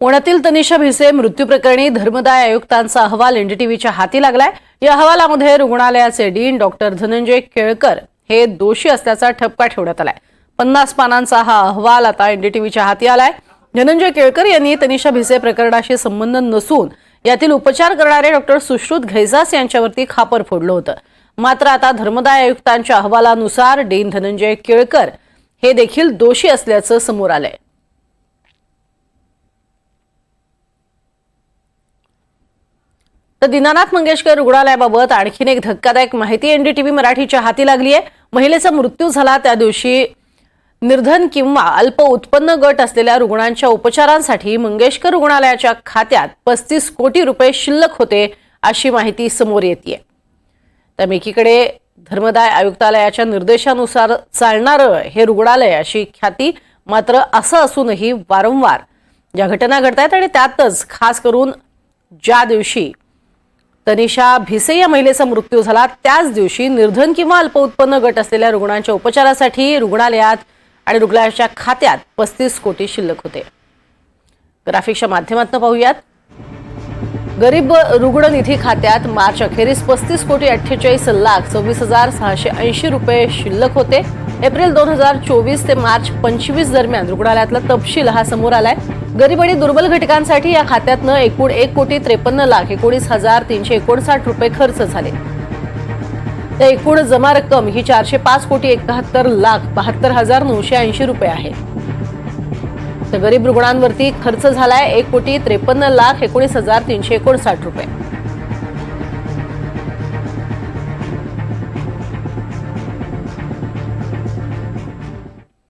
पुण्यातील तनिषा भिसे मृत्यू प्रकरणी धर्मदाय आयुक्तांचा अहवाल एनडीटीव्हीच्या हाती लागलाय. या अहवालामध्ये रुग्णालयाचे डीन डॉक्टर धनंजय केळकर हे दोषी असल्याचा ठपका ठेवण्यात आलाय. पन्नास पानांचा हा अहवाल आता एनडीटीव्हीच्या हाती आलाय. धनंजय केळकर यांनी तनिषा भिसे प्रकरणाशी संबंध नसून यातील उपचार करणारे डॉक्टर सुश्रुत घैसास यांच्यावरती खापर फोडलं होतं. मात्र आता धर्मदाय आयुक्तांच्या अहवालानुसार डीन धनंजय केळकर हे देखील दोषी असल्याचं समोर आलंय. तर दीनानाथ मंगेशकर रुग्णालयाबाबत आणखीन एक धक्कादायक माहिती एनडीटीव्ही मराठीच्या हाती लागली आहे. महिलेचा मृत्यू झाला त्या दिवशी निर्धन किंवा अल्प उत्पन्न गट असलेल्या रुग्णांच्या उपचारांसाठी मंगेशकर रुग्णालयाच्या खात्यात पस्तीस कोटी रुपये शिल्लक होते अशी माहिती समोर येते तर एकीकडे धर्मदाय आयुक्तालयाच्या निर्देशानुसार चालणारं हे रुग्णालय अशी ख्याती मात्र असं असूनही वारंवार ज्या घटना घडत आहेत आणि त्यातच खास करून ज्या दिवशी तनिषा भिसे या महिलेचा मृत्यू झाला. त्याच दिवशी निर्धन किंवा अल्प उत्पन्न गट असलेल्या रुग्णांच्या उपचारासाठी रुग्णालयात आणि रुग्णालयाच्या खात्यात पस्तीस कोटी शिल्लक होते. ग्राफिकच्या माध्यमातून पाहूयात. गरीब रुग्ण निधी खात्यात मार्च अखेरीस पस्तीस कोटी अठ्ठेचाळीस लाख सव्वीस हजार सहाशे ऐंशी रुपये शिल्लक होते. एप्रिल दोन हजार चोवीस ते मार्च पंचवीस दरम्यान रुग्णालयातला तपशील हा समोर आलाय. गरीब आणि दुर्बल घटकांसाठी या खात्यातनं एकूण एक कोटी त्रेपन्न लाख एकोणीस हजार तीनशे एकोणसाठ रुपये खर्च झाले. तर एकूण जमा रक्कम ही चारशे पाच कोटी एकाहत्तर लाख बहात्तर हजार नऊशे ऐंशी रुपये आहे. तर गरीब रुग्णांवरती खर्च झालाय एक कोटी त्रेपन्न लाख एकोणीस हजार तीनशे एकोणसाठ रुपये.